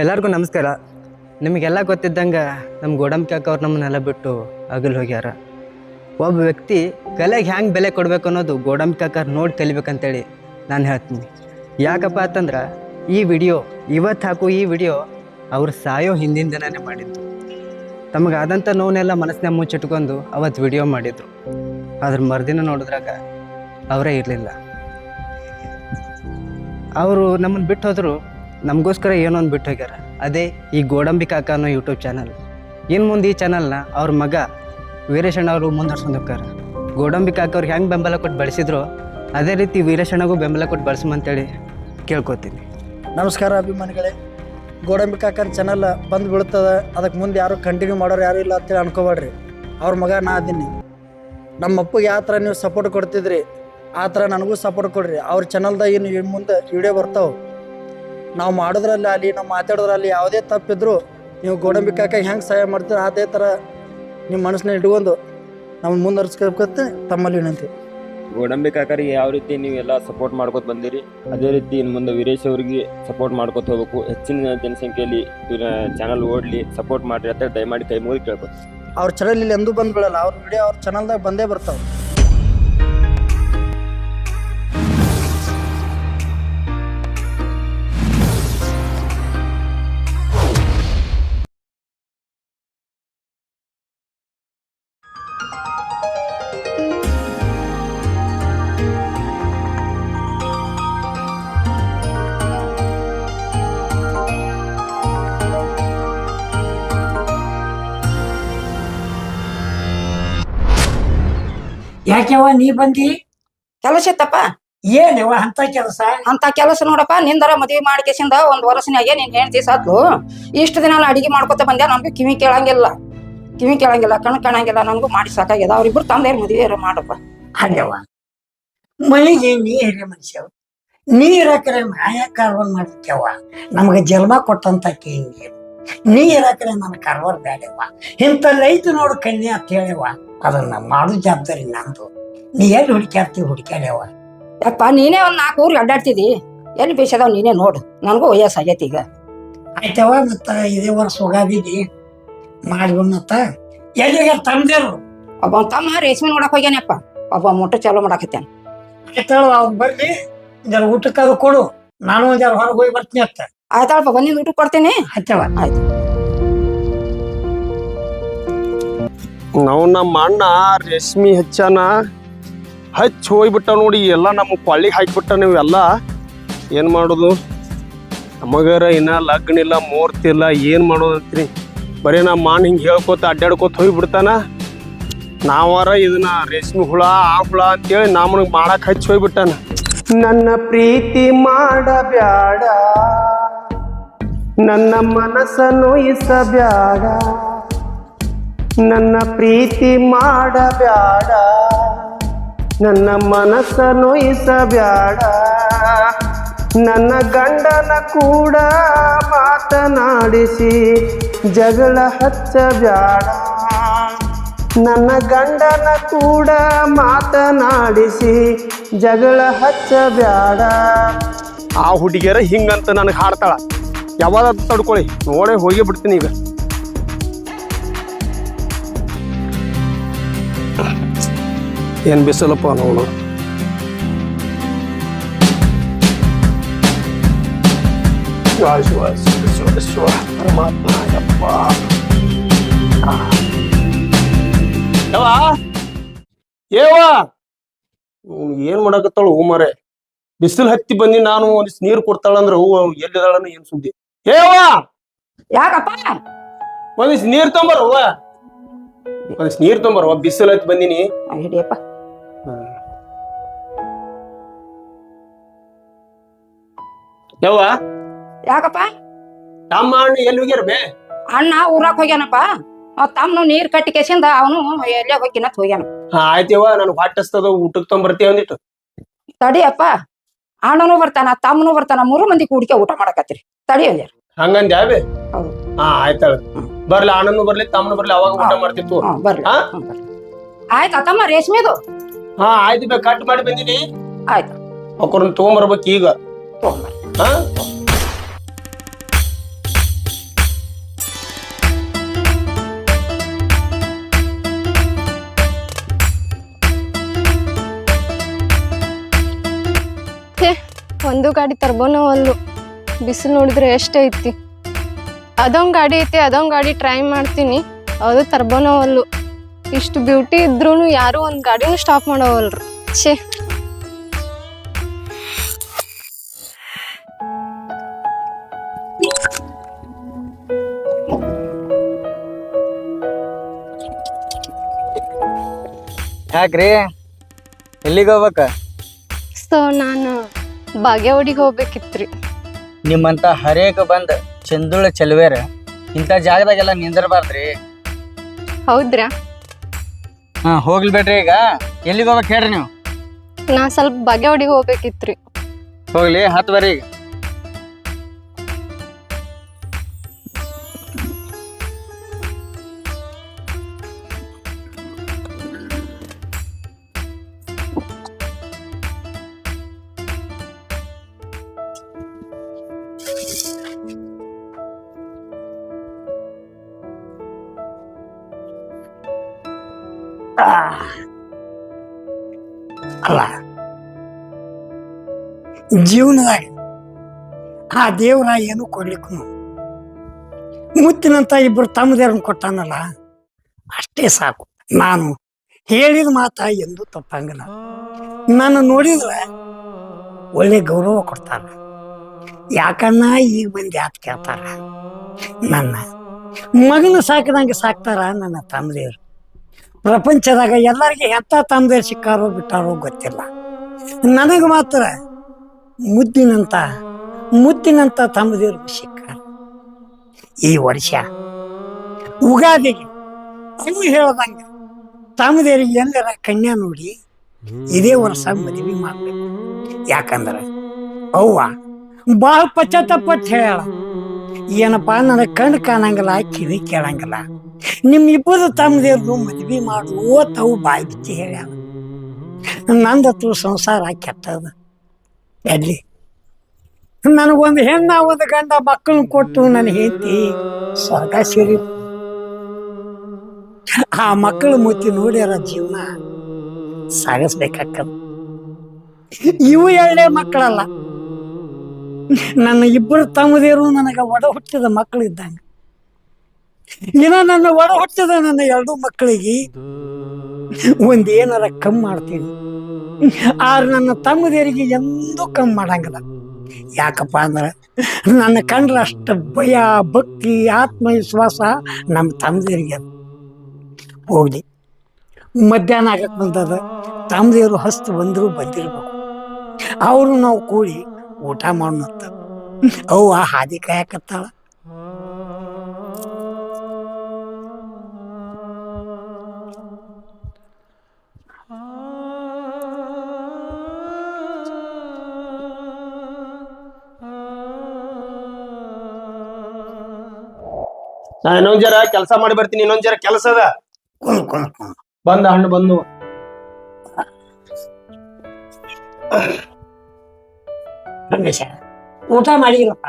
ಎಲ್ಲರಿಗೂ ನಮಸ್ಕಾರ. ನಿಮಗೆಲ್ಲ ಗೊತ್ತಿದ್ದಂಗೆ ನಮ್ಮ ಗೋಡಂಬಿ ಅವ್ರು ನಮ್ಮನ್ನೆಲ್ಲ ಬಿಟ್ಟು ಹಗಲು ಹೋಗ್ಯಾರ. ಒಬ್ಬ ವ್ಯಕ್ತಿ ಕಲೆಗೆ ಹ್ಯಾಂಗೆ ಬೆಲೆ ಕೊಡಬೇಕು ಅನ್ನೋದು ಗೋಡಂಬಿ ಕಾಕರ್ ನೋಡಿ ಕಲಿಬೇಕಂತೇಳಿ ನಾನು ಹೇಳ್ತೀನಿ. ಯಾಕಪ್ಪ ಅಂತಂದ್ರೆ ಈ ವಿಡಿಯೋ, ಇವತ್ತು ಹಾಕು ಈ ವಿಡಿಯೋ ಅವ್ರು ಸಾಯೋ ಹಿಂದಿನ ದಿನನೇ ಮಾಡಿದ್ದು. ತಮಗಾದಂಥ ನೋವನ್ನೆಲ್ಲ ಮನಸ್ಸಿನ ಮುಚ್ಚಿಟ್ಕೊಂಡು ಅವತ್ತು ವಿಡಿಯೋ ಮಾಡಿದ್ರು. ಅದ್ರ ಮರುದಿನ ನೋಡಿದ್ರಾಗ ಅವರೇ ಇರಲಿಲ್ಲ. ಅವರು ನಮ್ಮನ್ನು ಬಿಟ್ಟು ಹೋದರು ನಮಗೋಸ್ಕರ ಏನೋ ಒಂದು ಬಿಟ್ಟು ಹೋಗ್ಯಾರ. ಅದೇ ಈ ಗೋಡಂಬಿ ಕಾಕ ಅನ್ನೋ ಯೂಟ್ಯೂಬ್ ಚಾನಲ್ ಇನ್ನು ಮುಂದೆ ಈ ಚಾನಲ್ನ ಅವ್ರ ಮಗ ವೀರೇಶಣ್ಣ ಅವರು ಮುಂದುವರ್ಸ್ಕೊಂಡು ಹೋಗ್ತಾರೆ ಗೋಡಂಬಿ ಕಾಕ ಅವ್ರಿಗೆ ಹೆಂಗೆ ಬೆಂಬಲ ಕೊಟ್ಟು ಬೆಳೆಸಿದ್ರು ಅದೇ ರೀತಿ ವೀರೇಶಣ್ಣಗೂ ಬೆಂಬಲ ಕೊಟ್ಟು ಬೆಳೆಸಮಂತೇಳಿ ಕೇಳ್ಕೊತೀನಿ. ನಮಸ್ಕಾರ ಅಭಿಮಾನಿಗಳೇ. ಗೋಡಂಬಿ ಕಾಕನ ಚಾನಲ್ ಬಂದು ಬೀಳ್ತದೆ ಅದಕ್ಕೆ ಮುಂದೆ ಯಾರು ಕಂಟಿನ್ಯೂ ಮಾಡೋರು ಯಾರು ಇಲ್ಲ ಅಂತೇಳಿ ಅನ್ಕೋಬೇಡ್ರಿ ಅವ್ರ ಮಗ ನಾ ಅದೀನಿ. ನಮ್ಮ ಅಪ್ಪಗೆ ಯಾವ ಥರ ನೀವು ಸಪೋರ್ಟ್ ಕೊಡ್ತಿದ್ರಿ, ಆ ಥರ ನನಗೂ ಸಪೋರ್ಟ್ ಕೊಡ್ರಿ. ಅವ್ರ ಚಾನಲ್ದಾಗ ಇನ್ನು ಇನ್ ಮುಂದೆ ವಿಡಿಯೋ ಬರ್ತಾವೆ. ನಾವು ಮಾಡೋದ್ರಲ್ಲಿ ಅಲ್ಲಿ ನಾವು ಮಾತಾಡೋದ್ರಲ್ಲಿ ಯಾವುದೇ ತಪ್ಪಿದ್ರು ನೀವು ಗೋಡಂಬಿ ಕಾಕ ಹೆಂಗೆ ಸಹಾಯ ಮಾಡ್ತೀರ ಅದೇ ಥರ ನಿಮ್ಮ ಮನಸ್ಸನ್ನ ಇಟ್ಕೊಂಡು ನಮ್ಮ ಮುಂದುವರ್ಸ್ಕೋಬೇಕಂತ ತಮ್ಮಲ್ಲಿ ವಿನಂತಿ. ಗೋಡಂಬಿ ಕಾಕರಿಗೆ ಯಾವ ರೀತಿ ನೀವೆಲ್ಲ ಸಪೋರ್ಟ್ ಮಾಡ್ಕೊತ ಬಂದಿರಿ ಅದೇ ರೀತಿ ಇನ್ನು ಮುಂದೆ ವೀರೇಶ್ ಅವರಿಗೆ ಸಪೋರ್ಟ್ ಮಾಡ್ಕೋತ ಹೋಗ್ಬೇಕು. ಹೆಚ್ಚಿನ ಜನಸಂಖ್ಯೆಯಲ್ಲಿ ಚಾನಲ್ ಓಡ್ಲಿ ಸಪೋರ್ಟ್ ಮಾಡಿರಿ ಅಂತ ದಯಮಾಡಿ ಕೈ ಮುಗಿ ಕೇಳ್ಬೋದು ಅವ್ರ ಚಾನಲ್ ಇಲ್ಲಿ ಎಂದೂ ಬಂದ್ಬಿಡಲ್ಲ ಅವ್ರ ವಿಡಿಯೋ ಅವ್ರ ಚಾನಲ್ದಾಗ ಬಂದೇ ಬರ್ತಾವೆ ಯಾಕೆವ ನೀ ಬಂದಿ? ಕೆಲಸ ಇತ್ತಪ್ಪ. ಏನವ ಅಂತ ಕೆಲಸ? ಅಂತ ಕೆಲಸ ನೋಡಪ್ಪ ನಿಂದರ ಮದ್ವಿ ಮಾಡ್ಕೇಸಿಂದ ಒಂದ್ ವರ್ಷನಾಗೆ ನೀನ್ ಹೆಂಡತಿ ಸಾತ್ಲು ಇಷ್ಟು ದಿನ ನಾನು ಅಡಿಗೆ ಮಾಡ್ಕೊತ ಬಂದೆ ನಮ್ಗೆ ಕಿವಿ ಕೇಳಂಗಿಲ್ಲ. ಕಿವಿ ಕೇಳಂಗಿಲ್ಲ ಕಣ್ ಕಾಣಂಗಿಲ್ಲ ನನಗೂ ಮಾಡಿ ಸಾಕಾಗ್ಯದ. ಅವ್ರಿಬ್ರು ತಂದೆ ಮದ್ವೆ ಮಾಡಪ್ಪ. ಅಲ್ಲವ ಮನೆಗೆ ನೀರೇ ಮನುಷ್ಯ. ನೀರಕರೆ ಮಾಯ ಕಾರ್ಬನ್ ಮಾಡ್ತೇವ ನಮಗೆ ಜನ್ಮ ಕೊಟ್ಟಂತ ನೀರು ನೀರಕರೆ ನನ್ನ ಕಾರ್ಬಾರ್ ಬೇಡವ ಇಂಥ ಲೈಟ್ ನೋಡು ಕನ್ಯಾ ಅಂತ ಹೇಳಿವ ಅದನ್ನ ಮಾಡೋ ಜವಾಬ್ದಾರಿ ನಂದು. ನೀ ಎಲ್ಲಿ ಹುಡುಕ್ಯಾಡ್ತಿ ಹುಡುಕ್ಯಾಡ್ಯವ ಯಪ್ಪ ನೀನೇ ಒಂದು ನಾಲ್ಕು ಊರಿಗೆ ಅಡ್ಡಾಡ್ತಿದಿ. ಎಲ್ಲಿ ಬೇಸದವ್ ನೀನೇ ನೋಡು. ನನಗೂ ವಯಸ್ಸಾಗೈತಿ ಈಗ. ಆಯ್ತವ ಮತ್ತ ಇದೇ ವರ್ಷ ಹೋಗಾದಿದಿ ಮಾಡ್ಕೊಂಡತ್ತ ಎಲ್ಲಿಗೆ ತಂದೇರು ಒಬ್ಬ ತಮ್ಮ ರೇಷ್ಮೆ ನೋಡಕ್ ಹೋಗ್ಯಾನಪ್ಪ. ಒಬ್ಬ ಮೊಟ್ಟ ಚಾಲೂ ಮಾಡಾಕತ್ತೇನ. ಆಯ್ತಾಳು ಅವ್ರು ಬರ್ಲಿ. ಜರ ಊಟಕ್ಕೆ ಅದು ಕೊಡು. ನಾನು ಒಂದ್ ಜರ ಹೊರಗೆ ಹೋಗಿ ಬರ್ತೀನಿ ಅತ್ತ. ಆಯ್ತಾಳಪ್ಪ ಬಂದಿದ್ದು ಊಟಕ್ಕೆ ಕೊಡ್ತೀನಿ. ಆಯ್ತವ ಆಯ್ತು. ನಾವು ನಮ್ಮ ಅಣ್ಣ ರೇಷ್ಮಿ ಹಚ್ಚಾನ ಹಚ್ಚಿ ಹೋಗ್ಬಿಟ್ಟ ನೋಡಿ, ಎಲ್ಲ ನಮ್ಮ ಕೊಳ್ಳಿಗೆ ಹಾಕಿಬಿಟ್ಟ ನೀವೆಲ್ಲ. ಏನು ಮಾಡೋದು? ನಮಗರ ಇನ್ನ ಲಗ್ನ ಇಲ್ಲ, ಮೂರ್ತಿ ಇಲ್ಲ, ಏನು ಮಾಡೋದು ಅಂತೀರಿ? ಬರೀ ನಮ್ಮ ಮಾನ್ ಹಿಂಗೆ ಹೇಳ್ಕೊತ ಅಡ್ಡಾಡ್ಕೊತ ಹೋಗ್ಬಿಡ್ತಾನ. ನಾವಾರ ಇದನ್ನ ರೇಷ್ಮೆ ಹುಳ, ಆ ಹುಳ ಅಂತೇಳಿ ನಮ್ಮನಿಗೆ ಮಾಡಕ್ಕೆ ಹಚ್ಚಿ ಹೋಗ್ಬಿಟ್ಟಾನ. ನನ್ನ ಪ್ರೀತಿ ಮಾಡಬ್ಯಾಡ. ನನ್ನ ಮನಸ್ಸನ್ನು ನೋಯಿಸಬ್ಯಾಡ ನನ್ನ ಪ್ರೀತಿ ಮಾಡಬ್ಯಾಡ. ನನ್ನ ಮನಸ್ಸ ನೋಯಿಸಬ್ಯಾಡ. ನನ್ನ ಗಂಡನ ಕೂಡ ಮಾತನಾಡಿಸಿ ಜಗಳ ಹಚ್ಚಬ್ಯಾಡ. ನನ್ನ ಗಂಡನ ಕೂಡ ಮಾತನಾಡಿಸಿ ಜಗಳ ಹಚ್ಚಬ್ಯಾಡ. ಆ ಹುಡುಗಿಯರ ಹಿಂಗಂತ ನನಗೆ ಹಾಡ್ತಾಳ. ಯಾವಾಗ ತಡ್ಕೊಳ್ಳಿ ನೋಡೇ ಹೋಗಿ ಬಿಡ್ತೀನಿ ಈಗ. ಏನ್ ಬಿಸಿಲಪ್ಪ ನೋಡು. ಶಿವ ಶಿವ ಶಿವ ಶಿವ ಶಿವ ಪರಮಾತ್ಮ ಯಪ್ಪ. ಏವಾ ಏವ ಅವ್ನ್ ಏನ್ ಮಾಡಕತ್ತಾಳು ಹೂಮರೆ ಬಿಸಿಲು ಹತ್ತಿ ಬಂದಿ ನಾನು ಒಂದಿಷ್ಟು ನೀರು ಕೊಡ್ತಾಳಂದ್ರ ಹೂ ಎಲ್ಲಿದಾಳನ ಏನ್ ಸುದ್ದಿ? ಏವಾ ಯಾಕಪ್ಪ? ಒಂದಿಷ್ಟು ನೀರ್ ತೊಂಬರ್ ಹೂವ ಒಂದಿಸ್ ನೀರ್ ತೊಂಬರ್ ಬಿಸಿಲು ಹತ್ತಿ ಬಂದಿನಿ. ಹಿಡಿಯಪ್ಪ. ಯವ್ವ? ಯಾಕಪ್ಪ? ತಮ್ಮ ಅಣ್ಣ ಎಲ್ಲಿ ಹೋಗ್ಯಾರ ಬೇ? ಅಣ್ಣ ಊರಾಕ್ ಹೋಗ್ಯಾನಪ್ಪ. ಅವ್ ತಮ್ಮನು ನೀರ್ ಕಟ್ಟಿ ಕೆಸಿಂದ ಅವನು ಎಲ್ಲೇ ಹೋಗಿನತ್ ಹೋಗ್ಯಾನ. ಹಾ ಆಯ್ತವ ನನಗ್ ಹೊಟ್ಟಸ್ತದ ಊಟಕ್ಕೆ ತೊಂಬರ್ತೀವಿ ಅಂದಿಟ್ಟು. ತಡಿಯಪ್ಪ ಅಣ್ಣನು ಬರ್ತಾನ ತಮ್ಮನು ಬರ್ತಾನ ಮೂರು ಮಂದಿ ಕೂಡಿಕೆ ಊಟ ಮಾಡಕತ್ತೀರಿ. ತಡಿ ಅಂದ್ಯಾರ ಹಂಗಂದ ಯಾವೆ ಹೌದು. ಹಾ ಆಯ್ತಾಳ ಬರ್ಲಿ ಅಣ್ಣನು ಬರ್ಲಿ ತಮ್ಮನು ಬರ್ಲಿ ಅವಾಗ ಊಟ. ಮಾಡ್ತಿತ್ತು ಹ್ಮ್ ಬರ್ರಿ ಹಾ? ಹ್ಮ್, ಬರ್ರಿ ಆಯ್ತಾ ತಮ್ಮ ರೇಷ್ಮೆದು? ಹಾ ಆಯ್ತು ಬೇ ಕಟ್ ಮಾಡಿ ಬಂದಿನಿ. ಆಯ್ತು. ಅವ್ರನ್ನ ತಗೊಂಬರ್ಬೇಕು ಈಗ. ತಗೊಂಬರ್ರಿ. ಒಂದು ಗಾಡಿ ತರ್ಬೋನೋ ಒಂದು ಬಿಸಿಲು ನೋಡಿದ್ರೆ ಎಷ್ಟೈತಿ ಅದೊಂದು ಗಾಡಿ ಐತಿ, ಅದೊಂದು ಗಾಡಿ ಟ್ರೈ ಮಾಡ್ತೀನಿ. ಅದು ತರ್ಬೋನೋ ಅಲ್ಲು ಇಷ್ಟು ಬ್ಯೂಟಿ ಇದ್ರೂ ಯಾರು ಒಂದು ಗಾಡಿನೂ ಸ್ಟಾಪ್ ಮಾಡೋವಲ್ರು ಛೇ. ಯಾಕ್ರಿ? ಎಲ್ಲಿಗೆ ಹೋಗ್ಬೇಕ? ಸೊ ನಾನು ಬಾಗೇವಾಡಿಗೆ ಹೋಗ್ಬೇಕಿತ್ರಿ. ನಿಮ್ಮಂತ ಹರೇಕ ಬಂದ ಚಂದುಳ ಚೆಲುವೆರ ಇಂಥ ಜಾಗದಾಗೆಲ್ಲ ನಿಂದಿರಬಾರ್ದ್ರಿ. ಹೌದ್ರಾ? ಹಾ ಹೋಗ್ಲಿ ಬೇಡ್ರಿ ಈಗ. ಎಲ್ಲಿಗೆ ಹೋಗ್ಬೇಕು ಹೇಳ್ರಿ ನೀವು? ನಾ ಸ್ವಲ್ಪ ಬಾಗೇವಾಡಿಗೆ ಹೋಗ್ಬೇಕಿತ್ರಿ. ಹೋಗ್ಲಿ ಹತ್ತು ಬರ್ರಿ ಈಗ. ಜೀವನದಾಗ ಆ ದೇವ್ರ ಏನು ಕೊಡ್ಲಿಕ್ಕೂ ಮುತ್ತಿನಂತ ಇಬ್ಬರು ತಮ್ಮದೇವ್ರನ್ನ ಕೊಟ್ಟಾನಲ್ಲ, ಅಷ್ಟೇ ಸಾಕು. ನಾನು ಹೇಳಿದ ಮಾತ ಎಂದು ತಪ್ಪಂಗಿಲ್ಲ. ನಾನು ನೋಡಿದ್ರೆ ಒಳ್ಳೆ ಗೌರವ ಕೊಡ್ತಾರ. ಯಾಕನ್ನ ಈಗ ಬಂದು ಯಾತ್ ಕೇಳ್ತಾರ? ನನ್ನ ಮಗನ ಸಾಕಿದಂಗೆ ಸಾಕ್ತಾರ ನನ್ನ ತಮ್ಮದೇವ್ರು. ಪ್ರಪಂಚದಾಗ ಎಲ್ಲರಿಗೆ ಎಂಥ ತಮ್ಮದೇವ್ರು ಸಿಕ್ಕಾರೋ ಬಿಟ್ಟಾರೋ ಗೊತ್ತಿಲ್ಲ. ನನಗೆ ಮಾತ್ರ ಮುದ್ದಿನಂತ ಮುದ್ದಿನಂತ ತಮ್ಮದೇವ್ರು ಸಿಕ್ಕ ಈ ವರ್ಷ ಉಗಾದಿಗೆ ಅವು ಹೇಳ್ದಂಗೆ ತಮ್ಮದೇವ್ರಿಗೆ ಎಲ್ಲರ ಕನ್ಯಾ ನೋಡಿ ಇದೇ ವರ್ಷ ಮದುವೆ ಮಾಡ್ಬೇಕು. ಯಾಕಂದ್ರೆ ಅವ್ವ ಭಾಳ ಪಶ್ಚಾತ್ತಾಪಟ್ಟು ಹೇಳ, ಏನಪ್ಪ ನನಗೆ ಕಣ್ಣು ಕಾಣಂಗಿಲ್ಲ, ಕಿವಿ ಕೇಳಂಗಿಲ್ಲ. ನಿಮ್ಮ ಇಬ್ಬರು ತಮ್ಮದೇವ್ರದ್ದು ಮದ್ವಿ ಮಾಡುವ ತಾವು ಬಾಯಿ ಬಿಚ್ಚಿ ಹೇಳ ನಂದತ್ತು ಸಂಸಾರ ಕೆಟ್ಟದ. ಎಲ್ಲಿ ನನಗೊಂದು ಹೆಣ್ಣ ಒಂದು ಗಂಡ ಮಕ್ಕಳನ್ನ ಕೊಟ್ಟು ನನ್ನ ಹೆಂಡತಿ ಸ್ವರ್ಗ ಸೇರಿ ಆ ಮಕ್ಕಳು ಮುತ್ತಿ ನೋಡಿರ ಜೀವನ ಸಾಗಿಸ್ಬೇಕಾಗ್ತದ. ಇವು ಎಳ್ಳೆ ಮಕ್ಕಳಲ್ಲ. ನನ್ನ ಇಬ್ಬರು ತಮ್ಮದೇರು ನನಗೆ ಒಡ ಹುಟ್ಟಿದ ಮಕ್ಕಳು ಇದ್ದಂಗೆ. ಇನ್ನ ನನ್ನ ಒಡ ಹುಟ್ಟಿದ ನನ್ನ ಎರಡು ಮಕ್ಕಳಿಗೆ ಒಂದೇನಾರ ಕಮ್ಮಿ ಮಾಡ್ತೀನಿ. ಆದ್ರೆ ನನ್ನ ತಮ್ಮದೇರಿಗೆ ಎಂದೂ ಕಮ್ಮಿ ಮಾಡಂಗಿಲ್ಲ. ಯಾಕಪ್ಪ ಅಂದ್ರೆ ನನ್ನ ಕಂಡ್ರೆ ಅಷ್ಟು ಭಯ, ಭಕ್ತಿ, ಆತ್ಮವಿಶ್ವಾಸ ನಮ್ಮ ತಮ್ಮದೇರಿಗೆ ಹೋಗಲಿ. ಮಧ್ಯಾಹ್ನ ಆಗಕ್ಕೆ ಬಂದದ ತಮ್ಮದೇವರು ಹಸ್ತು ಬಂದರೂ ಬಂದಿರ್ಬೇಕು. ಅವರು ನಾವು ಕೂಡಿ ಊಟ ಮಾಡೋಣ ಅವು ಆ ಹಾದಿ ಕಾಯಕತ್ತಾಳ. ನಾ ಇನ್ನೊಂದ್ ಜರ ಕೆಲಸ ಮಾಡಿ ಬರ್ತೀನಿ ಇನ್ನೊಂದ್ ಜರ ಕೆಲಸ ಅದ. ಬಂದ ಹಣ್ಣು ಬಂದು. ರಮೇಶ ಊಟ ಮಾಡಿರಪ್ಪ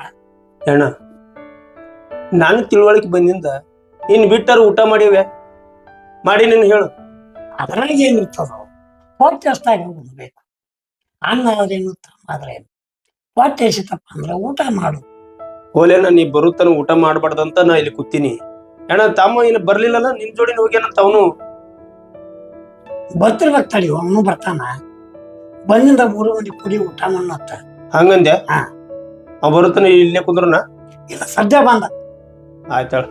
ಅಣ್ಣ ನಾನು ತಿಳುವಳಿಕೆ ಬಂದಿಂದ ಇನ್ ಬಿಟ್ಟರು ಊಟ ಮಾಡಿವೆ. ಮಾಡಿ ನೀನು ಹೇಳು. ಅದ್ರಾಗ ಏನಿರ್ತದ ಹೊಟ್ಟೆ ಅಷ್ಟಾಗ ಅನ್ನ ಅವ್ರೇನು ತಮ್ಮ ಆದ್ರೆ ಹೊಟ್ಟೆ ಎಸಿತಪ್ಪ ಅಂದ್ರೆ ಊಟ ಮಾಡು. ಓಲೇನ ನೀ ಬರುತ್ತಾನ ಊಟ ಮಾಡ್ಬಾರ್ದಂತ ನಾ ಇಲ್ಲಿ ಕೂತೀನಿ. ಅಣ್ಣ ತಮ್ಮ ಇನ್ನು ಬರ್ಲಿಲ್ಲಲ್ಲ ನಿನ್ ಜೋಡಿನ ಹೋಗ್ಯಾನಂತ ಅವನು. ಬರ್ತಿರ್ಬೇಕು ತಡಿ ಅವನು ಬರ್ತಾನ. ಬಂದಿಂದ ಮೂರು ಮಂದಿ ಕುಡಿ ಊಟ ಮಾಡತ್ತ ಹಂಗಂದೆ ಹಾ. ಅವ್ ಬರುತ್ತಾನ ಇಲ್ಲೇ ಕುಂದ್ರನ? ಇಲ್ಲ ಸದ್ಯ ಬಂದ. ಆಯ್ತಾಳ.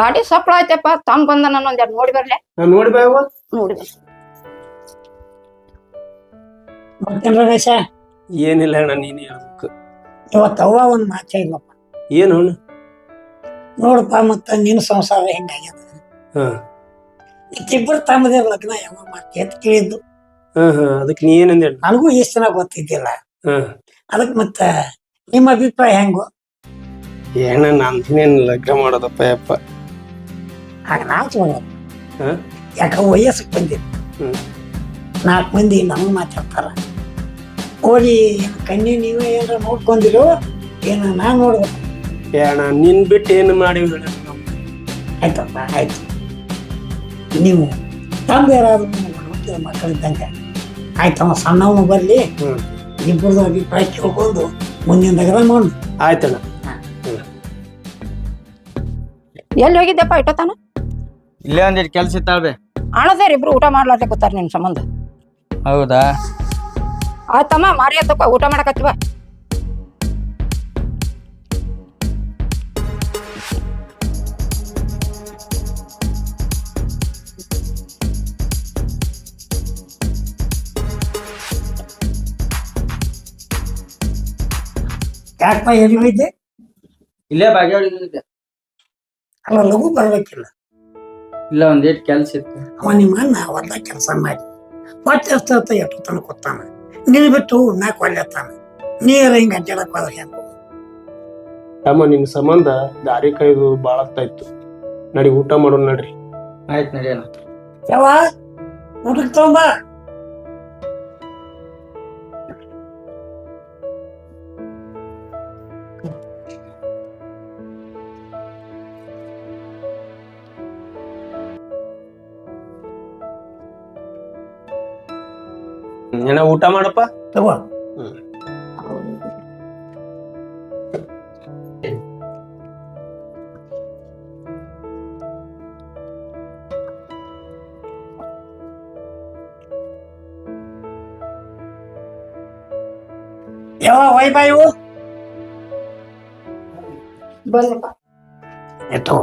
ಗಾಡಿ ಸಪ್ಳ ಐತೆಪ್ಪ ತಮ್ಮ ಬಂದ ನಾನು ಒಂದೆರಡು ನೋಡಿ ಬರ್ಲೆ? ನಾನ್ ನೋಡಿ ಬಾಯವ್ವ ನೋಡಿ ಬರ್ಲೆ. ಮತ್ತೇನ್ ರಮೇಶ? ಏನಿಲ್ಲ ಅಣ್ಣ ನೀನು ಹೇಳ್ಬೇಕು. ಇವತ್ತು ಅವ್ವ ಒಂದ್ ಮಾತೇ ಇಲ್ಲಪ್ಪ. ಏನು ಅಣ್ಣ? ನೋಡಪ್ಪ ಮತ್ತ ನಿನ್ನ ಸಂಸಾರ ಹೆಂಗಾಗ್ಯದ? ಹಾ. ಇಬ್ರು ತಮ್ಮದೇ ಲಗ್ನ ಯಾವಾಗ ಮಾಡ್ತೀಯ ಅಂತ ಕೇಳಿದ್ದು. ಅದಕ್ಕೆ ನೀ ಏನಂದೆ ನನಗೂ ಇಷ್ಟ ಜನ ಗೊತ್ತಿದ್ದಿಲ್ಲ. ಹಾ. ಅದಕ್ಕೆ ಮತ್ತ ನಿಮ್ಮ ಅಭಿಪ್ರಾಯ ಹೆಂಗು? ಏನ ನಾನು ಲಗ್ನ ಮಾಡೋದಪ್ಪ ಯಪ್ಪ. ಹಾಗ ನಾಲ್ಕು ಮಂದಿ? ಯಾಕ ವಯಸ್ಸಿಗೆ ಬಂದಿದ್ದು ಹ್ಮ್. ನಾಲ್ಕು ಮಂದಿ ನಮ್ಮ ಮಾತಾಡ್ತಾರ. ಹೋಗಿ ಕಣ್ಣಿ ನೀವೇ ಏನಾರ ನೋಡ್ಕೊಂಡಿರೋ? ಏನ ನಾನು ನೋಡ್ಬೇಕು. ಏನ ನಿನ್ ಬಿಟ್ಟು ಏನು ಮಾಡಿ ಹೇಳ ಆಯ್ತಪ್ಪ ಆಯ್ತು. ನೀವು ತಂದೆ ಯಾರಾದ್ರೂ ಹುಟ್ಟಿದ ಮಕ್ಕಳಿದ್ದಂಗೆ ಆಯ್ತಮ್ಮ ಸಣ್ಣವನು ಬರಲಿ. ಇಬ್ಬರದ್ದು ಇಬ್ಬರದು ಅಭಿಪ್ರಾಯ ಕೇಳ್ಕೊಂಡು ಮುಂದಿನ ದಗದ ಮಾಡು ಆಯ್ತಣ್ಣ. ಎಲ್ಲಿ ಹೋಗಿದ್ದೆಪ್ಪ ಇಟ್ಟತಾನ? ಇಲ್ಲೇ ಒಂದಿಟ್ಟು ಕೆಲ್ಸ ಇತ್ತಾಳ್ಬೆ ಅಣದೇರಿ ಇಬ್ರು ಊಟ ಮಾಡ್ಲಾರ್ದೆ ಕೂತಾರ ನಿನ್ ಸಂಬಂಧ. ಹೌದಾ? ಆಯ್ತಮ್ಮ ಮಾರಿ ತಪ್ಪ ಊಟ ಮಾಡಕತ್ತೀವ ಯಾಕಪ್ಪ ಎಲ್ಲಿ ಹೋಯ್ದೆ ಇಲ್ಲೇ ಬಾಗೇವಾಡಿಗೆ ಅಲ್ಲ ಲಘು ಬರ್ಬೇಕಿಲ್ಲ. ಇಲ್ಲ ಒಂದಿಟ್ಟು ಕೆಲ್ಸ ಇತ್ತು. ಅವ ನಿಮ್ಮ ಅಣ್ಣ ಹೊಲ್ದಾಗ ಕೆಲಸ ಮಾಡಿ. ಹೊಟ್ಟೆ ಎಷ್ಟು ಹೊತ್ತು ಎಷ್ಟು ತನಕ ಕೊತ್ತಾನ ನೀನು ಬಿಟ್ಟು ನಾಲ್ಕು ಒಳ್ಳೆತ್ತಾನ ನೀರು ಹಿಂಗೆ ಅಡ್ಡಾಡಕ್ ಹೋದ್ರೆ ಹೆಂಗೆ? ತಮ್ಮ ನಿಮ್ಮ ಸಂಬಂಧ ದಾರಿ ಕೈದು ಬಾಳ ಇತ್ತು. ನಡಿ ಊಟ ಮಾಡೋಣ ನಡ್ರಿ. ಆಯ್ತು ನಡೆಯೋಣ ಯಾವ ಊಟಕ್ಕೆ ತಗೊಂಬ. ಏನ ಊಟ ಮಾಡಪ್ಪ ತಗೋ ಯಾವ ವೈ ಬಾಯು ಬಂದಪ್ಪ ಎತ್ತೋ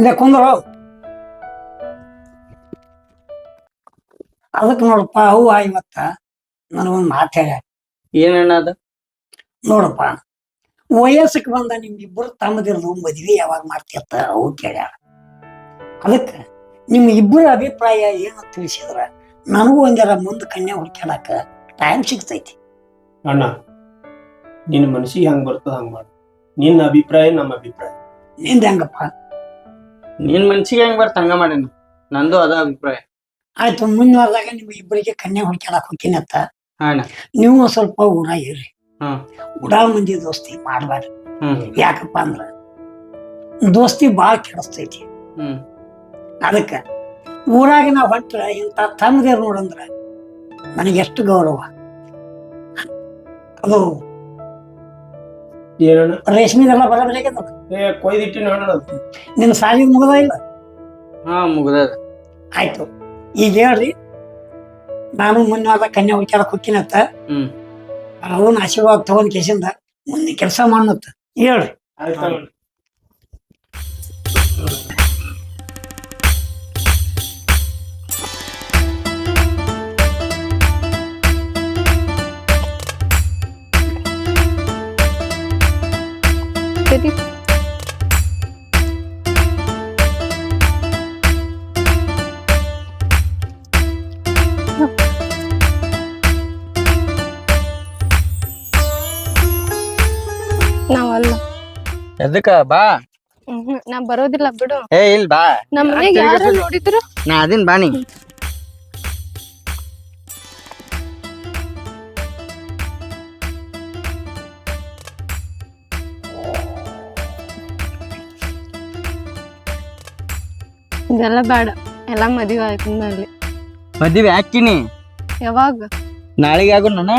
ಇಲ್ಲ ಕುಂದ್ರ. ಅದಕ್ಕೆ ನೋಡಪ್ಪ ಅವ್ವ ಇವತ್ತ ನನಗೊಂದು ಮಾತು ಹೇಳ. ಏನಣ್ಣ ಅದು? ನೋಡಪ್ಪ ವಯಸ್ಸಕ್ಕೆ ಬಂದ ನಿಮ್ಗಿಬ್ಬರು ತಮ್ಮದಿರ್ದು ಮದ್ವಿ ಯಾವಾಗ ಮಾಡ್ತಿರ್ತ ಅವು ಕೇಳ್ಯಾರ ಅದಕ್ಕೆ ನಿಮ್ಮ ಇಬ್ಬರ ಅಭಿಪ್ರಾಯ ಏನು ತಿಳಿಸಿದ್ರ ನನಗೂ ಒಂದರ ಮುಂದೆ ಕನ್ಯಾ ಹುಡ್ಕ್ಯಾಡಕ ಟೈಮ್ ಸಿಗ್ತೈತಿ. ಅಣ್ಣ ನಿನ್ನ ಮನಸ್ಸಿಗೆ ಹಂಗ ಬರ್ತದ ಹಂಗ ಮಾಡು. ನಿನ್ನ ಅಭಿಪ್ರಾಯ ನಮ್ಮ ಅಭಿಪ್ರಾಯ. ನಿಂದ ಹೆಂಗಪ್ಪ? ನಿನ್ ಮನ್ಸಿಗೆ ಹೆಂಗ್ ಬರ್ತ ಹಂಗ ಮಾಡೇನ? ನಂದು ಅದ ಅಭಿಪ್ರಾಯ. ಆಯ್ತು ಮುಂದಿನವಾರದಾಗ ನಿಮ್ಗೆ ಇಬ್ಬರಿಗೆ ಕನ್ಯಾ ಹುಡ್ಕ್ಯಾಡಕ್ ಹೋಗ್ತೀನತ್ತ ನೀವು ಸ್ವಲ್ಪ ಊರ ಇರ್ರಿ ಹ್ಮ್. ಉಡಾ ಮಂದಿ ದೋಸ್ತಿ ಮಾಡ್ಬಾರ್ದು. ಹ್ಮ್. ಯಾಕಪ್ಪ ಅಂದ್ರ ದೋಸ್ತಿ ಭಾಳ ಕೆಡಸ್ತೈತಿ. ಹ್ಮ್. ಅದಕ್ಕೆ ಊರಾಗ ನಾವು ಹೊಂಟ್ರ ಇಂಥ ತಮ್ಮದೇರು ನೋಡಂದ್ರ ನನಗೆ ಎಷ್ಟು ಗೌರವ. ಅದು ಏನಣ್ಣ? ರೇಷ್ಮೆದೆಲ್ಲ ಬರಬೇಕಾಗ್ಯದ ಏ ಕೊಯ್ದಿಟ್ಟಿನ ಅಣ್ಣ. ನಿನ್ನ ಸಾಲಿಗೆ ಮುಗದ ಇಲ್ಲ? ಹಾ ಮುಗದ ಆಯ್ತು. ಈಗ ಹೇಳ್ರಿ ನಾನು ಮುನ್ನಾದ ಕನ್ಯಾ ವಿಚಾರ ಕುಕ್ಕಿನತ್ತ ಹ್ಮ್. ಅವನ ಆಶೀರ್ವಾದ ತಗೊಂಡ್ ಕೇಸಿಂದ ಮುಂದೆ ಕೆಲಸ ಮಾಡತ್ತ ಹೇಳ್ರಿ. ಆಯ್ತಣ್ಣ ಎದಕ್ಕ ಬಾ. ಹ್ಮ್ ನಾ ಬರೋದಿಲ್ಲ ಬಿಡು. ಏ ಇಲ್ ಬಾ. ನಮ್ ಮನೆಗೆ ಯಾರು ನೋಡಿದ್ರು? ನಾ ಅದಿನ್ ಬಾನಿ ಇದೆಲ್ಲ ಬೇಡ. ಎಲ್ಲ ಮದುವೆ ಆಯ್ತು ಮದ್ವೆ ಹಾಕಿನಿ ಯಾವಾಗ? ನಾಳೆಗೆ ಆಗೋಣ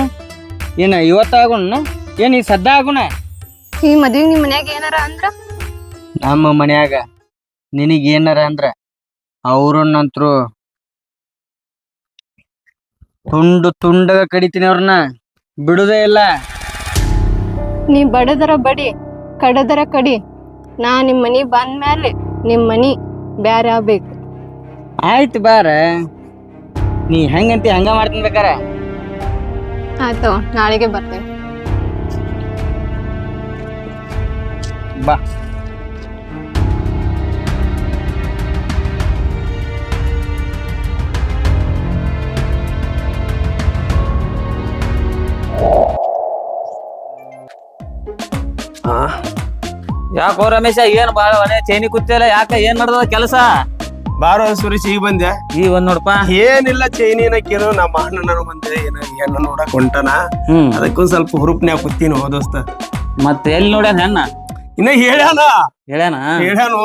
ಏನ ಇವತ್ತ ಆಗೋಣ ಏನ್ ಈ ಸದ್ದ ಆಗೋಣ? ಈ ಮದ್ವಿ ನಿಮ್ ಮನ್ಯಾಗ ಏನಾರ ಅಂದ್ರ? ನಮ್ಮ ಮನ್ಯಾಗ ನಿನಗ್ ಏನಾರ ಅಂದ್ರ? ಅವ್ರನ್ನಂತ್ರು ತುಂಡು ತುಂಡಗ ಕಡಿತೀನಿ ಅವ್ರನ್ನ. ಬಿಡುದೇ ಇಲ್ಲ. ನೀ ಬಡದರ ಬಡಿ ಕಡದರ ಕಡಿ. ನಾ ನಿಮ್ ಮನಿ ಮ್ಯಾಲೆ ನಿಮ್ ಮನಿ ಬ್ಯಾರೆ ಆಗ್ಬೇಕು. ಆಯ್ತು ಬಾರ. ನೀ ಹೆಂಗಂತಿ ಹಂಗ ಮಾಡ್ತೀನಿ ಬೇಕಾರ? ಆಯ್ತು ನಾಳೆಗೆ ಬರ್ತೇನೆ. ಬಾ. ಯಾಕೋ ರಮೇಶ ಏನ್ ಬಾಳ ಮನೆ ಚೈನಿ ಕೂತಿಲ್ಲ ಯಾಕ ಏನ್ ನಡ್ದದ ಕೆಲಸ? ಬಾರೋ ಸುರೇಶ್ ಈಗ ಬಂದೆ. ಈ ಒಂದ್ ನೋಡಪ್ಪ. ಏನಿಲ್ಲ ಚೈನಿನಕ್ಕೇನು ನಮ್ಮ ಅಣ್ಣನ ಬಂದೆ ಏನ ಹೆಣ್ಣು ನೋಡಕ್ ಹೊಂಟನ. ಅದಕ್ಕೂ ಅದಕ್ಕೊಂದ್ ಸ್ವಲ್ಪ ಹುರುಪ್ನ್ಯಾಗ ಕುತ್ತೀನಿ ಹೋದೋಸ್ತ ಮತ್ತೆ ಎಲ್ಲಿ ನೋಡ್ಯಾನ ಹೆಣ್ಣ? ಇನ್ನ ಹೇಳ್ಯಾನ? ಹೇಳ್ಯಾನ? ಹೇಳ್ಯಾನು.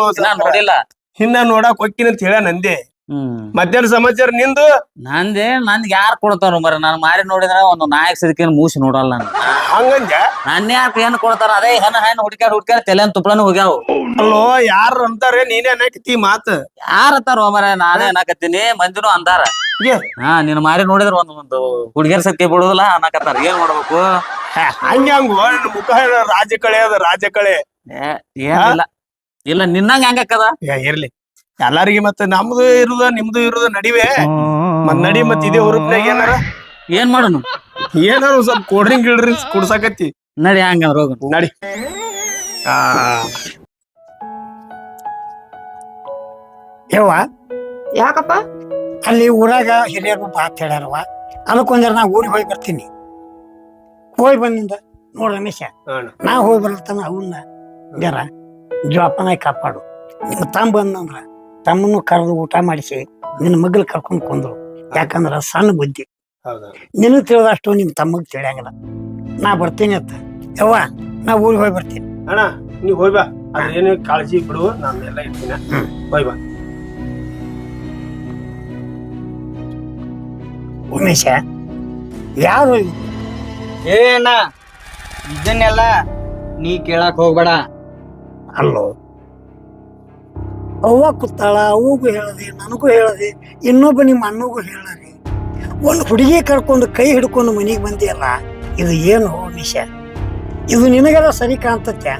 ನೋಡಿಲ್ಲ. ಇನ್ನ ನೋಡಕ್ ಹೊಕ್ಕಿನ ಅಂತ ಹೇಳ್ಯಾನ ನಂದೆ. ಹ್ಮ್. ಮಧ್ಯಾಹ್ನ ಸಮಾಚಾರ ನಿಂದು? ನಂದೆ ನಂದ್ ಯಾರ್ ಕೊಡ್ತಾರ ಮರ ನಾನು ಮಾರಿ ನೋಡಿದ್ರ ಒಂದು ನಾಯಕ್ ಸದಕಿನ ಮೂಸಿ ನೋಡಲ್ಲ ನಾನು. ಹಂಗಂದ ನನ್ನ ಯಾಕೆ ಏನ್ ಕೊಡ್ತಾರ ಅದೇ ಹೆಣ್ಣ ಹೆಣ್ಣು ಹುಡ್ಕ್ಯಾಡ್ ಹುಡ್ಕ್ಯಾಡ್ ತಲೆ ತುಪ್ಪಳನು ಹೋಗ್ಯಾವ. ಅಲ್ಲೋ ಯಾರು ಅಂತಾರೆ ನೀನೇ ಅನ್ನಕತ್ತಿ ಮಾತ್? ಯಾರ ಅಂತಾರ ಮರ ನಾನೇ ಅನ್ನಕತ್ತೀನಿ ಮಂದಿನೂ ಅಂದಾರ. ಏ, ಹಾ ನೀನ್ ಮಾರಿ ನೋಡಿದ್ರ ಒಂದ್ ಒಂದು ಹುಡ್ಗಿಯರ್ ಸತ್ಯ ಬಿಡುದಿಲ್ಲ ಅನ್ನಕತ್ತಾರ. ಏನ್ ಮಾಡ್ಬೇಕು? ಹಂಗ ಹಂಗು. ಮುಖ ರಾಜಕಳೆ ರಾಜ ಕಳೆ ಅದ ರಾಜ ಕಳೆ ಏ, ಏನಿಲ್ಲ. ಇಲ್ಲ ನಿನ್ನಂಗ ಹೆಂಗಕ್ಕದ ಏ, ಇರ್ಲಿ. ಎಲ್ಲಾರಿಗೆ ಮತ್ತೆ ನಮ್ದು ಇರುದ ನಿಮ್ದು ಇರುದ ನಡಿವೆ. ಮತ್ ನಡಿ ಮತ್ ಇದೇ ಹುರುಪ್ನ್ಯಾಗ ಏನಾರ? ಏನ್ ಮಾಡೋನು? ಏನಾರ ಒಂದ್ ಸ್ವಲ್ಪ ಕೋಲ್ಡ್ ಡ್ರಿಂಕ್ ಕುಡ್ಸಾಕತ್ತಿ. ನಡಿ ಹಂಗ ನಡಿ. ಆ. ಯವ್ವ ಯಾಕಪ್ಪ? ಅಲ್ಲಿ ಊರಾಗ ಹಿರಿಯರು ಬಾತ್ ಹೇಳ್ಯಾರವ ಅದಕ್ಕೊಂದ್ರ ನಾ ಊರಿಗೆ ಹೋಗಿ ಬರ್ತೀನಿ. ಹೋಗಿ ಬಂದಿಂದ ನೋಡ ರಮೇಶ ಅಣ್ಣ. ನಾ ಹೋಗಿ ಬರ್ತಾನ ಅವನ್ನ. ಜರ ಜೋಪಾನ ಕಾಪಾಡು. ನಿಮ್ಮ ತಮ್ಮ ಬಂದಂದ್ರ ತಮ್ಮನ್ನು ಕರೆದು ಊಟ ಮಾಡಿಸಿ ನಿನ್ನ ಮಗ್ಲ ಕರ್ಕೊಂಡು ಕೊಂದ್ರು. ಯಾಕಂದ್ರ ಸಣ್ಣ ಬುದ್ಧಿ. ನಿನ್ನ ನಿನಗೆ ತಿಳಿದಷ್ಟು ನಿಮ್ಮ ತಮ್ಮಗ್ ತಿಳಿಯಂಗಿಲ್ಲ. ನಾ ಬರ್ತೀನಿ ಅಂತ ಯವ್ವ ನಾ ಊರಿಗೆ ಹೋಗಿ ಬರ್ತೀನಿ. ಅಣ್ಣ ನೀವ್ ಹೋಯ್ ಬಾ. ಅದೇನು ಕಾಳಜಿ ಬಿಡು ನಾನು ಎಲ್ಲ ಇರ್ತೀನಿ. ಬಾ. ಉಮೇಶ ಯಾರು? ಏನ ಇದನ್ನೆಲ್ಲ ನೀ ಕೇಳಕ್ ಹೋಗ್ಬೇಡ. ಅಲ್ಲೋ ಅವ್ವ ಕೂತಾಳ ಅವಗೂ ಹೇಳದೆ ನನಗೂ ಹೇಳದೆ ಇನ್ನೊಬ್ಬ ನಿಮ್ಮ ಅಣ್ಣಗೂ ಹೇಳದೆ ಒಂದು ಹುಡುಗಿ ಕರ್ಕೊಂಡು ಕೈ ಹಿಡ್ಕೊಂಡು ಮನೆಗೆ ಬಂದಿಯಲ್ಲ ಇದು ಏನು ನಿಶ ಇದು ನಿನಗೆಲ್ಲ ಸರಿ ಕಾಣ್ತತ್ಯ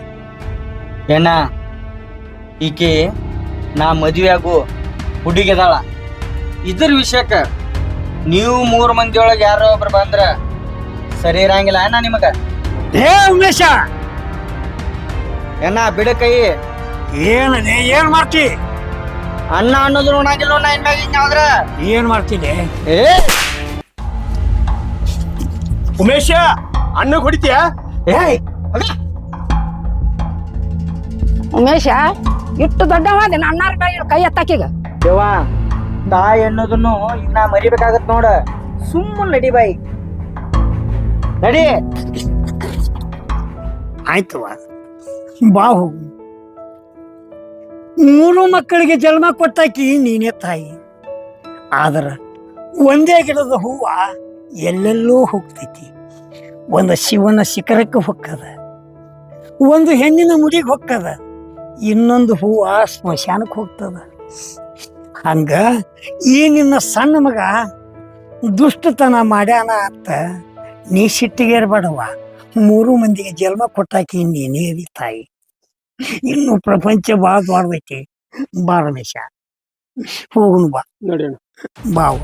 ಏನ ಈಕೆ ನಾ ಮದುವೆ ಆಗೋ ಹುಡುಗಿದಾಳ. ಇದ್ರ ವಿಷಯಕ್ಕ ನೀವು ಮೂರು ಮಂದಿ ಒಳಗೆ ಯಾರೋ ಒಬ್ರು ಬಂದ್ರ ಸರಿ ಇರಂಗಿಲ್ಲ ಅಣ್ಣ ನಿಮಗ? ಏ ಉಮೇಶ! ಏನ ಬಿಡ ಕೈ. ನೀ ಏನ್ ಮಾಡ್ತಿ? ಅನ್ನ ಅನ್ನೋದು ಉಣಾಗಿಲ್ಲ ಇನ್ಮ್ಯಾಗ ಹಿಂಗಾದ್ರ ಏನ್ ಮಾಡ್ತೀನಿ? ಏ. ಉಮೇಶ ಅನ್ನ ಹೊಡಿತೀಯ ಏಯ್ ಉಮೇಶ ಇಟ್ಟು ದೊಡ್ಡವ ನಿನ್ನ ಅಣ್ಣಾರ ಕೈ ಕೈ ಎತ್ತಾಕೀಗ ದೇವ ತಾಯಿ ಅನ್ನೋದನ್ನು ಈಗ ನಾ ಮರಿಬೇಕಾಗತ್ ನೋಡ. ಸುಮ್ಮನೆ ನಡಿ ಬಾಯಿ. ನಡಿ. ಆಯ್ತವ ಬಾ ಹೋಗು. ಮೂರು ಮಕ್ಕಳಿಗೆ ಜನ್ಮ ಕೊಟ್ಟಾಕಿ ನೀನೇ ತಾಯಿ. ಆದ್ರ ಒಂದೇ ಗಿಡದ ಹೂವ ಎಲ್ಲೆಲ್ಲೋ ಹೋಗ್ತೈತಿ. ಒಂದು ಶಿವನ ಶಿಖರಕ್ಕೆ ಹೊಕ್ಕದ. ಒಂದು ಹೆಣ್ಣಿನ ಮುಡಿಗೆ ಹೊಕ್ಕದ. ಇನ್ನೊಂದು ಹೂವ ಸ್ಮಶಾನಕ್ಕೆ ಹೋಗ್ತದ. ಹಂಗ ಈ ನಿನ್ನ ಸಣ್ಣ ಮಗ ದುಷ್ಟತನ ಮಾಡ್ಯಾನ ಅಂತ ನೀ ಸಿಟ್ಟಿಗೇರ್ಬೇಡವ ಮೂರು ಮಂದಿಗೆ ಜನ್ಮ ಕೊಟ್ಟಾಕಿ ನೀನೇ ಅದಿ ತಾಯಿ. ಇನ್ನು ಪ್ರಪಂಚ ಭಾಳ ದೊಡ್ಡದೈತಿ. ಬಾ ರಮೇಶ ಹೋಗುನು ಬಾ. ನೋಡೋಣ ಬಾವು.